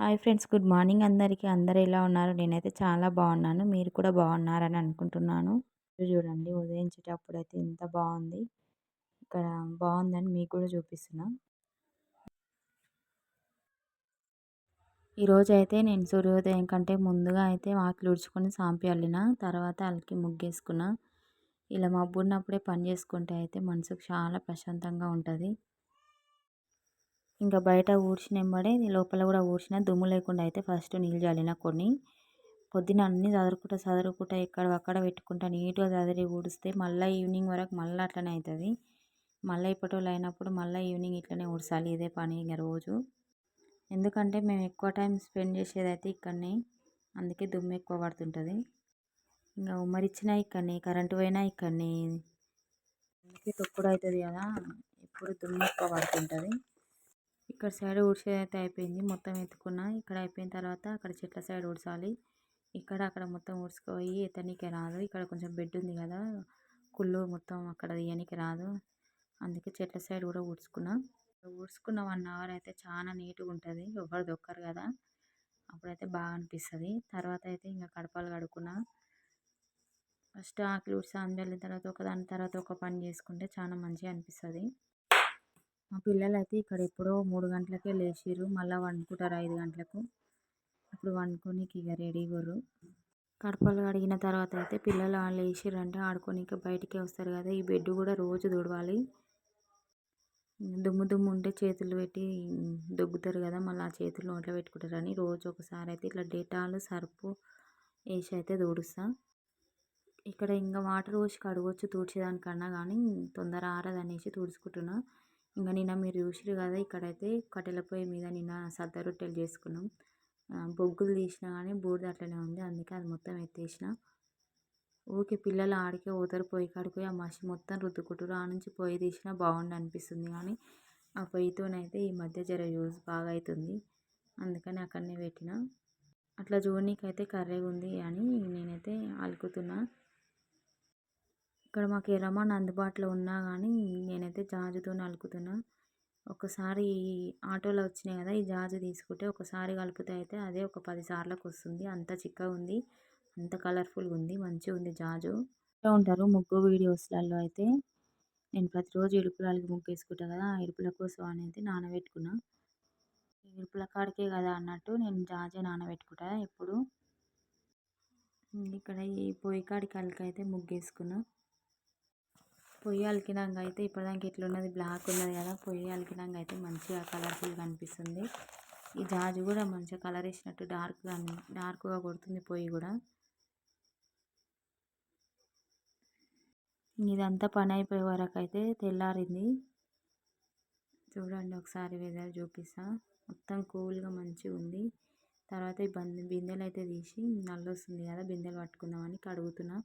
Hi friends good morning అందరికీ. అందరు ఎలా ఉన్నారు? నేనైతే చాలా బాగున్నాను. మీరు కూడా బాగున్నారని అనుకుంటున్నాను. చూడండి ఉదయించేటప్పుడు అయితే ఎంత బాగుంది. ఇక్కడ బాగుందని మీకు కూడా చూపిస్తున్నా. ఈరోజు అయితే నేను సూర్యోదయం కంటే ముందుగా అయితే వాకిలు ఉడుచుకొని సాంపి అల్లిన తర్వాత అలికి ముగ్గేసుకున్నా. ఇలా మబ్బున్నప్పుడే పని చేసుకుంటే అయితే మనసుకు చాలా ప్రశాంతంగా ఉంటుంది. ఇంకా బయట ఊడ్చిన వెంబడే లోపల కూడా ఊడ్చిన దుమ్ము లేకుండా అయితే ఫస్ట్ నీళ్ళు చల్లిన కొన్ని. పొద్దున అన్నీ చదురుకుంటా చదురుకుంటా ఎక్కడ అక్కడ పెట్టుకుంటా నీట్గా చదిరి ఊడిస్తే మళ్ళీ ఈవినింగ్ వరకు మళ్ళీ అట్లనే అవుతుంది మళ్ళీ ఇప్పటి అయినప్పుడు మళ్ళీ ఈవినింగ్ ఇట్లనే ఊడ్చాలి ఇదే పని ఇంకా రోజు. ఎందుకంటే మేము ఎక్కువ టైం స్పెండ్ చేసేది అయితే ఇక్కడనే అందుకే దుమ్ము ఎక్కువ పడుతుంటుంది. ఇంకా ఉమ్మరిచ్చినా ఇక్కడనే కరెంటు పోయినా ఇక్కడనే. అందుకే తొక్కుడు అవుతుంది కదా ఎప్పుడు దుమ్ము ఎక్కువ పడుతుంటుంది. ఇక్కడ సైడ్ ఊడ్చేది అయితే అయిపోయింది. మొత్తం ఎత్తుకున్న ఇక్కడ అయిపోయిన తర్వాత అక్కడ చెట్ల సైడ్ ఊడ్చాలి. ఇక్కడ అక్కడ మొత్తం ఊడ్చుకుపోయి ఎత్తనీకే రాదు. ఇక్కడ కొంచెం బెడ్ ఉంది కదా కుళ్ళు మొత్తం అక్కడ తీయనీకి రాదు. అందుకే చెట్ల సైడ్ కూడా ఊడ్చుకున్నా. ఊడ్చుకున్న వన్ అవర్ అయితే చాలా నీట్గా ఉంటుంది. ఎవరు దొక్కరు కదా అప్పుడైతే బాగా అనిపిస్తుంది. తర్వాత అయితే ఇంకా కడపాలు కడుక్కున్నా. ఫస్ట్ ఆకులు ఊడ్చి అందరిన తర్వాత ఒక దాని తర్వాత ఒక పని చేసుకుంటే చాలా మంచిగా అనిపిస్తుంది. మా పిల్లలు అయితే ఇక్కడ ఎప్పుడో మూడు గంటలకే లేచిర్రు. మళ్ళీ వండుకుంటారు ఐదు గంటలకు. ఇప్పుడు వండుకోనికి ఇక రెడీ ఇవ్వరు కడపలు కడిగిన తర్వాత అయితే పిల్లలు లేచిర్రంటే. ఆడుకోనికి బయటికి వస్తారు కదా. ఈ బెడ్ కూడా రోజు తుడవాలి. దుమ్ము దుమ్ము ఉంటే చేతులు పెట్టి దొగ్గుతారు కదా. మళ్ళీ ఆ చేతులు నోట్లో పెట్టుకుంటారని రోజు ఒకసారి అయితే ఇట్లా డేటాలు సర్పు వేసి అయితే తుడుస్తా. ఇక్కడ ఇంకా వాటర్ పోసి కడగొచ్చు తుడిచేదానికన్నా కానీ తొందర ఆరదనేసి తుడుచుకుంటున్నా. ఇంకా నిన్న మీరు చూసిరు కదా ఇక్కడైతే కట్టెల పొయ్యి మీద నిన్న సద్ద రొట్టెలు చేసుకున్నాం. బొగ్గులు తీసినా కానీ బూడిద అట్లనే ఉంది అందుకే అది మొత్తం ఎత్తేసిన. ఊకే పిల్లలు ఆడికే పోతారు పొయ్యి కాడికి ఆ మసి మొత్తం రుద్దుకుంటారు ఆ నుంచి పొయ్యి తీసినా బాగుండు అనిపిస్తుంది కానీ ఆ పొయ్యితోనైతే ఈ మధ్య జర యూజ్ బాగా అవుతుంది అందుకని అక్కడనే పెట్టిన. అట్లా చూడనీకైతే కర్రీ ఉంది అని నేనైతే అలుకుతున్నా. ఇక్కడ మాకు ఎర్రమాన్ అందుబాటులో ఉన్నా కానీ నేనైతే జాజుతో అలుకుతున్నా ఒకసారి ఆటోలో వచ్చినాయి కదా ఈ జాజు తీసుకుంటే ఒకసారి కలిపితే అయితే అదే ఒక పది సార్లకు వస్తుంది. అంత చిక్కగా ఉంది అంత కలర్ఫుల్గా ఉంది మంచిగా ఉంది జాజు. ఉంటారు ముగ్గు వీడియోస్లలో అయితే. నేను ప్రతిరోజు ఇడుపులకి ముగ్గు వేసుకుంటా కదా ఆ ఇడుపుల కోసం అనేది నానబెట్టుకున్నా. ఇడుపుల కాడికే కదా అన్నట్టు నేను జాజే నానబెట్టుకుంటా ఎప్పుడు. ఇక్కడ ఈ పొయ్యి కాడికి అలకైతే ముగ్గు వేసుకున్నా. పొయ్యి అలికినాక అయితే ఇప్పటిదానికి ఎట్లున్నది? బ్లాక్ ఉన్నది కదా పొయ్యి అలికినాక అయితే మంచిగా కలర్ఫుల్గా అనిపిస్తుంది ఈ జాజు కూడా మంచిగా కలర్ వేసినట్టు డార్క్గా డార్క్గా కొడుతుంది పొయ్యి కూడా. ఇదంతా పని అయిపోయే వరకు అయితే తెల్లారింది. చూడండి ఒకసారి వెదర్ చూపిస్తా. మొత్తం కూల్గా మంచిగా ఉంది. తర్వాత ఈ బంది బిందెలు అయితే తీసి నల్లొస్తుంది కదా బిందెలు పట్టుకుందామని కడుగుతున్నా.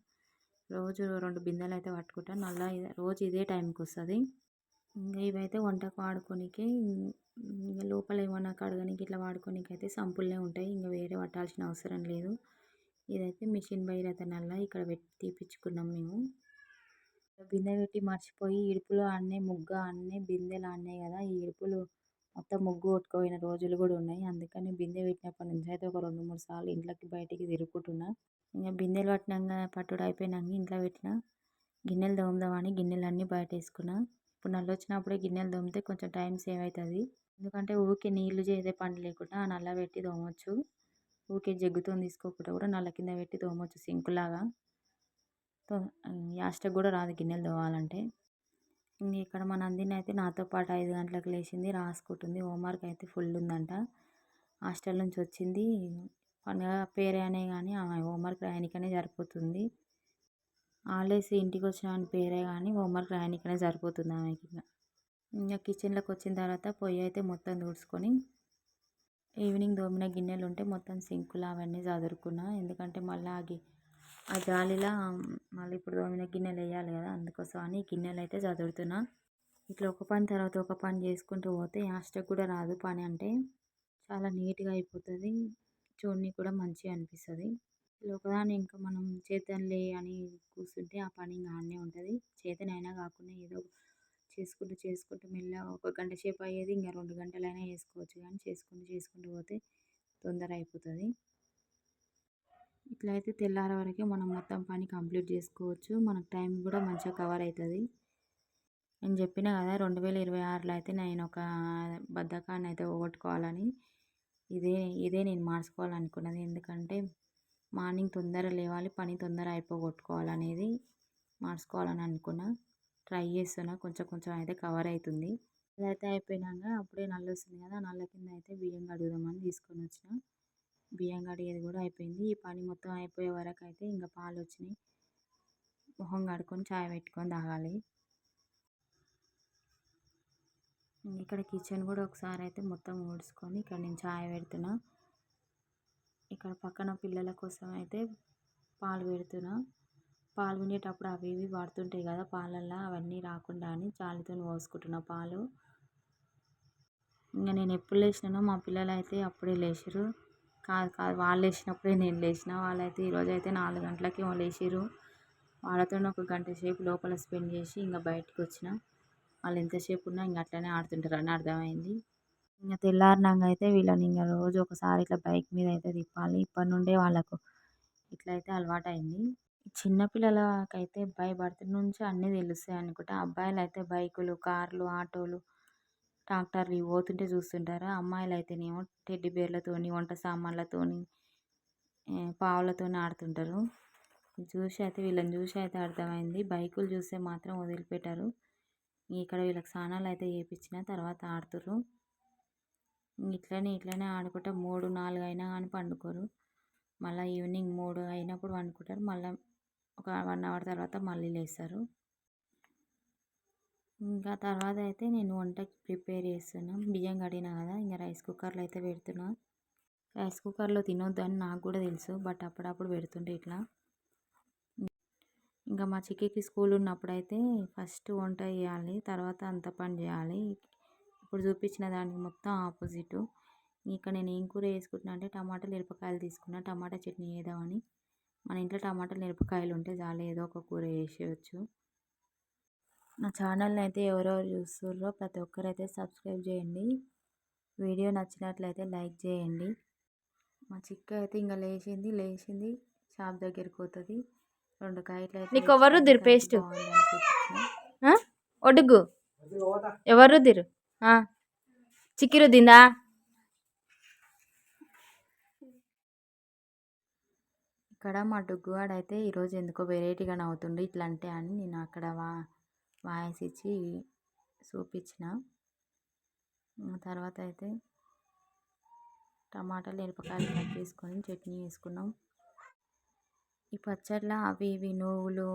రోజు రెండు బిందెలు అయితే పట్టుకుంటాను నల్ల రోజు ఇదే టైంకి వస్తుంది. ఇవైతే వంటకు వాడుకోనికి లోపల ఏమన్నా కడగనికి ఇట్లా వాడుకోనికి అయితే సంపుల్నే ఉంటాయి. ఇంకా వేరే పట్టాల్సిన అవసరం లేదు. ఇదైతే మిషన్ బయట నల్ల ఇక్కడ పెట్టి తీపిచ్చుకున్నాం మేము. బిందె పెట్టి మర్చిపోయి ఇడుపులు అన్నే ముగ్గ అన్నీ బిందెలు ఆడినాయి కదా. ఈ ఇడుపులు మొత్తం ముగ్గు కొట్టుకుపోయిన రోజులు కూడా ఉన్నాయి. అందుకని బిందె పెట్టినప్పటి నుంచి అయితే ఒక రెండు మూడు సార్లు ఇంట్లోకి బయటికి తిరుగుకుంటున్నా ఇంకా బిందెలు పట్టినాక పట్టుడు అయిపోయినాక ఇంట్లో పెట్టిన. గిన్నెలు తోముదామని గిన్నెలు అన్నీ బయట వేసుకున్నా ఇప్పుడు నల్ల వచ్చినప్పుడే గిన్నెలు తోమితే కొంచెం టైం సేవ్ అవుతుంది ఎందుకంటే ఊరికే నీళ్ళు చేసే పని లేకుండా ఆ నల్ల పెట్టి తోమవచ్చు ఊరికే జగ్గుతో తీసుకోకుండా కూడా నల్ల కింద పెట్టి తోమవచ్చు సింకులాగా యాస్టక్ కూడా రాదు గిన్నెలు తోమాలంటే. ఇంక ఇక్కడ మా నందిని అయితే నాతో పాటు ఐదు గంటలకు లేచింది రాసుకుంటుంది. హోంవర్క్ అయితే ఫుల్ ఉందంట. హాస్టల్ నుంచి వచ్చింది. పండుగ పేరే అనే కానీ ఆమె హోంవర్క్ రాయనికనే సరిపోతుంది. హాలిడేస్ ఇంటికి వచ్చిన పేరే కానీ హోంవర్క్ రాయనికనే సరిపోతుంది ఆమెకి ఇంకా. కిచెన్లోకి వచ్చిన తర్వాత పొయ్యి అయితే మొత్తం తుడుచుకొని ఈవినింగ్ దోమిన గిన్నెలు ఉంటే మొత్తం సింకులు అవన్నీ చదురుకున్నా ఎందుకంటే మళ్ళీ ఆగి ఆ జాలిలో మళ్ళీ ఇప్పుడు దోమిన గిన్నెలు వేయాలి కదా అందుకోసం అని గిన్నెలు అయితే చదువుతున్నా ఇట్లా ఒక పని తర్వాత ఒక పని చేసుకుంటూ పోతే యాస్టక్ కూడా రాదు పని అంటే. చాలా నీట్గా అయిపోతుంది. చూడనీకి కూడా మంచిగా అనిపిస్తుంది. ఒకదాన్ని ఇంకా మనం చేద్దాంలే అని కూర్చుంటే ఆ పని ఇంకా ఆడనే ఉంటుంది. చేతనైనా కాకుండా ఏదో చేసుకుంటూ చేసుకుంటూ మెల్లగా ఒక గంట సేపు అయ్యేది ఇంకా రెండు గంటలైనా వేసుకోవచ్చు కానీ చేసుకుంటూ చేసుకుంటూ పోతే తొందర అయిపోతుంది. ఇట్లా అయితే తెల్లారే వరకే మనం మొత్తం పని కంప్లీట్ చేసుకోవచ్చు. మనకు టైం కూడా మంచిగా కవర్ అవుతుంది నేను చెప్పిన కదా రెండు వేల ఇరవై ఆరులో అయితే నేను ఒక బద్ధకాన్ని అయితే పోగొట్టుకోవాలని. ఇదే ఇదే నేను మార్చుకోవాలనుకున్నది. ఎందుకంటే మార్నింగ్ తొందర లేవాలి పని తొందర అయిపోగొట్టుకోవాలనేది మార్చుకోవాలని అనుకున్నా ట్రై చేస్తున్నా. కొంచెం కొంచెం అయితే కవర్ అవుతుంది. అదైతే అయిపోయినాక అప్పుడే నల్ల వస్తుంది కదా నల్ల కింద అయితే బియ్యం కడుగుదామని తీసుకొని వచ్చిన. బియ్యం కడిగేది కూడా అయిపోయింది. ఈ పని మొత్తం అయిపోయే వరకు అయితే ఇంకా పాలు వచ్చినాయి. మొహం కడుక్కొని చాయ్ పెట్టుకొని తాగాలి. ఇక్కడ కిచెన్ కూడా ఒకసారి అయితే మొత్తం ఊడ్చుకొని ఇక్కడ నేను చాయ్ పెడుతున్నా. ఇక్కడ పక్కన పిల్లల కోసం అయితే పాలు పెడుతున్నా. పాలు వినేటప్పుడు అవి ఇవి పడుతుంటాయి కదా పాలల్లో అవన్నీ రాకుండా అని జాలితో పోసుకుంటున్నా పాలు. ఇంకా నేను ఎప్పుడు లేచినానో మా పిల్లలు అయితే అప్పుడే లేచిరు కాదు కాదు వాళ్ళు లేచినప్పుడే నేను లేచిన. వాళ్ళైతే ఈరోజు అయితే నాలుగు గంటలకి లేచిర్రు. వాళ్ళతో ఒక గంట సేపు లోపల స్పెండ్ చేసి ఇంకా బయటకు వచ్చిన. వాళ్ళు ఎంతసేపు ఉన్నా ఇంకా అట్లనే ఆడుతుంటారు అని అర్థమైంది. ఇంకా తెల్లారినాక అయితే వీళ్ళని ఇంకా రోజు ఒకసారి ఇట్లా బైక్ మీద అయితే తిప్పాలి. ఇప్పటి నుండే వాళ్ళకు ఇట్లయితే అలవాటు అయింది చిన్నపిల్లలకైతే బై బర్త్ నుంచి అన్నీ తెలుస్తాయి అనుకుంటా. అబ్బాయిలు అయితే బైకులు కార్లు ఆటోలు ట్రాక్టర్లు ఇవి పోతుంటే చూస్తుంటారు. అమ్మాయిలు అయితేనేమో టెడ్డి బేర్లతోని వంట సామాన్లతోని పావులతోని ఆడుతుంటారు. చూసి అయితే వీళ్ళని చూసి అయితే అర్థమైంది. బైకులు చూస్తే మాత్రం వదిలిపెట్టారు. ఇక్కడ వీళ్ళకి స్నానాలు అయితే చేయించిన తర్వాత ఆడుతురు ఇట్లనే ఇట్లనే ఆడుకుంటే మూడు నాలుగు అయినా కానీ పండుకోరు. మళ్ళీ ఈవినింగ్ మూడు అయినప్పుడు పండుకుంటారు. మళ్ళీ ఒక వన్ అవర్ తర్వాత మళ్ళీ లేస్తారు. ఇంకా తర్వాత అయితే నేను వంటకి ప్రిపేర్ చేస్తున్నా. బియ్యం కడిగిన కదా ఇంకా రైస్ కుక్కర్లో అయితే పెడుతున్నా. రైస్ కుక్కర్లో తినొద్దు అని నాకు కూడా తెలుసు బట్ అప్పుడప్పుడు పెడుతుంటే ఇట్లా. ఇంకా మా చిక్కికి స్కూల్ ఉన్నప్పుడు అయితే ఫస్ట్ వంట చేయాలి తర్వాత అంత పని చేయాలి. ఇప్పుడు చూపించిన దానికి మొత్తం ఆపోజిట్. ఇక్కడ నేను ఏం కూర వేసుకుంటున్నా అంటే టమాటాలు మిరపకాయలు తీసుకున్నా. టమాటా చట్నీ వేద్దామని మన ఇంట్లో టమాటాలు మిరపకాయలు ఉంటే చాలు ఏదో ఒక కూర వేసేయచ్చు నా ఛానల్ని అయితే ఎవరెవరు చూస్తుర్రో ప్రతి ఒక్కరైతే సబ్స్క్రైబ్ చేయండి. వీడియో నచ్చినట్లయితే లైక్ చేయండి. మా చిక్క అయితే ఇంకా లేచింది లేచింది షాప్ దగ్గరికి పోతుంది. రెండు కాయలు అయితే నీకు ఎవరు రుద్దిరు పేస్ట్? ఒడుగు. ఎవరు రుద్దిరు చిక్కి రుద్దిందా ఇక్కడ మా డుగ్గువాడు అయితే ఈరోజు ఎందుకో వెరైటీగా నవ్వుతుండు ఇట్లా అంటే అని నేను అక్కడ వా వాయిస్ ఇచ్చి చూపించిన తర్వాత అయితే టమాటాలు మిరపకాయలు కట్ చేసుకొని చట్నీ వేసుకున్నాం ఈ పచ్చడిలో అవి ఇవి నువ్వులు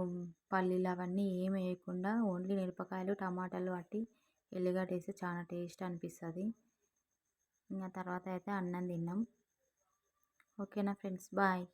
పల్లీలు అవన్నీ ఏం వేయకుండా ఓన్లీ మిరపకాయలు టమాటాలు అట్టి ఎల్లిగడ్డ వేస్తే చాలా టేస్ట్ అనిపిస్తుంది. ఇంకా తర్వాత అయితే అన్నం తిన్నాం. ఓకేనా ఫ్రెండ్స్? బాయ్.